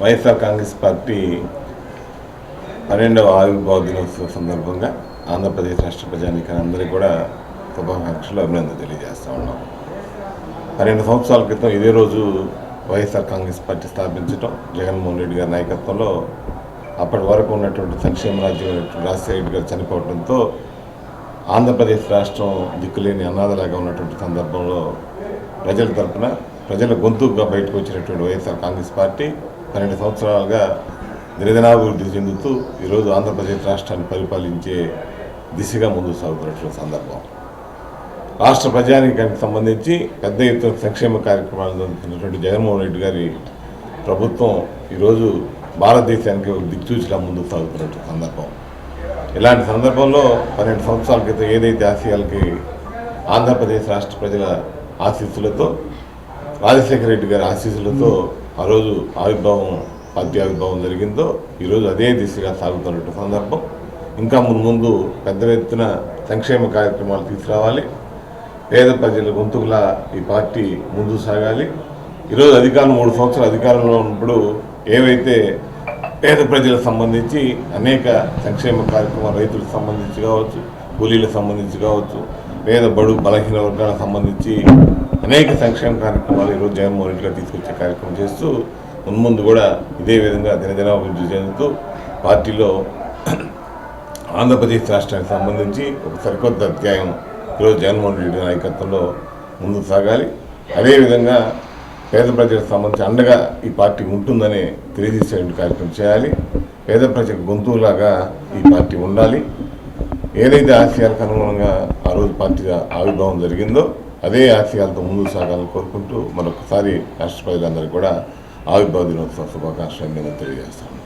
YSR Congress party పన్నెండవ ఆవిర్భావ దినోత్సవ సందర్భంగా ఆంధ్రప్రదేశ్ రాష్ట్ర ప్రజానికి అందరికీ కూడా శుభాకాంక్షలు అభినందన తెలియజేస్తా ఉన్నాం. పన్నెండు సంవత్సరాల క్రితం ఇదే రోజు వైఎస్ఆర్ కాంగ్రెస్ పార్టీ స్థాపించడం జగన్మోహన్ రెడ్డి గారి నాయకత్వంలో అప్పటి వరకు ఉన్నటువంటి సంక్షేమ రాజ్యం రాజశేఖర రెడ్డి గారు చనిపోవడంతో ఆంధ్రప్రదేశ్ రాష్ట్రం దిక్కులేని అనాథలాగా ఉన్నటువంటి సందర్భంలో ప్రజల తరపున ప్రజల గొంతుగా బయటకు వచ్చినటువంటి వైఎస్ఆర్ కాంగ్రెస్ పార్టీ పన్నెండు సంవత్సరాలుగా నిరదనాభివృద్ధి చెందుతూ ఈరోజు ఆంధ్రప్రదేశ్ రాష్ట్రాన్ని పరిపాలించే దిశగా ముందుకు సాగుతున్నటువంటి సందర్భం. రాష్ట్ర ప్రజానీకానికి సంబంధించి పెద్ద ఎత్తున సంక్షేమ కార్యక్రమాలు జరుగుతున్నటువంటి జగన్మోహన్ రెడ్డి గారి ప్రభుత్వం ఈరోజు భారతదేశానికి ఒక దిక్చూచిలా ముందుకు సాగుతున్నటువంటి సందర్భం. ఇలాంటి సందర్భంలో పన్నెండు సంవత్సరాల క్రితం ఏదైతే ఆశయాలకి ఆంధ్రప్రదేశ్ రాష్ట్ర ప్రజల ఆశీస్సులతో రాజశేఖర రెడ్డి గారి ఆశీస్సులతో ఆ రోజు ఆవిర్భావం పార్టీ ఆవిర్భావం జరిగిందో ఈరోజు అదే దిశగా సాగుతున్నటువంటి సందర్భం. ఇంకా ముందు ముందు పెద్ద ఎత్తున సంక్షేమ కార్యక్రమాలు తీసుకురావాలి. పేద ప్రజల గొంతుకులా ఈ పార్టీ ముందుకు సాగాలి. ఈరోజు అధికారం మూడు సంవత్సరాలు అధికారంలో ఉన్నప్పుడు ఏవైతే పేద ప్రజలకు సంబంధించి అనేక సంక్షేమ కార్యక్రమాలు రైతులకు సంబంధించి కావచ్చు కూలీలకు సంబంధించి కావచ్చు పేద బడు బలహీన వర్గాలకు సంబంధించి అనేక సంక్షేమ కార్యక్రమాలు ఈరోజు జగన్మోహన్ రెడ్డిగా తీసుకొచ్చే కార్యక్రమం చేస్తూ మున్ముందు కూడా ఇదే విధంగా దినదిన అభివృద్ధి చెందుతూ పార్టీలో ఆంధ్రప్రదేశ్ రాష్ట్రానికి సంబంధించి ఒక సరికొత్త అధ్యాయం ఈరోజు జగన్మోహన్ రెడ్డి నాయకత్వంలో ముందుకు సాగాలి. అదేవిధంగా పేద ప్రజలకు సంబంధించి అండగా ఈ పార్టీ ఉంటుందని తెలియజేసేటువంటి కార్యక్రమం చేయాలి. పేద ప్రజలకు గొంతులాగా ఈ పార్టీ ఉండాలి. ఏదైతే ఆశయాలకు అనుగుణంగా ఆ రోజు పార్టీ ఆవిర్భావం జరిగిందో అదే ఆశయాలతో ముందుకు సాగాలని కోరుకుంటూ మరొకసారి రాష్ట్ర ప్రజలందరికీ కూడా ఆవిర్భావ దినోత్సవ శుభాకాంక్షలు నేను తెలియజేస్తాను.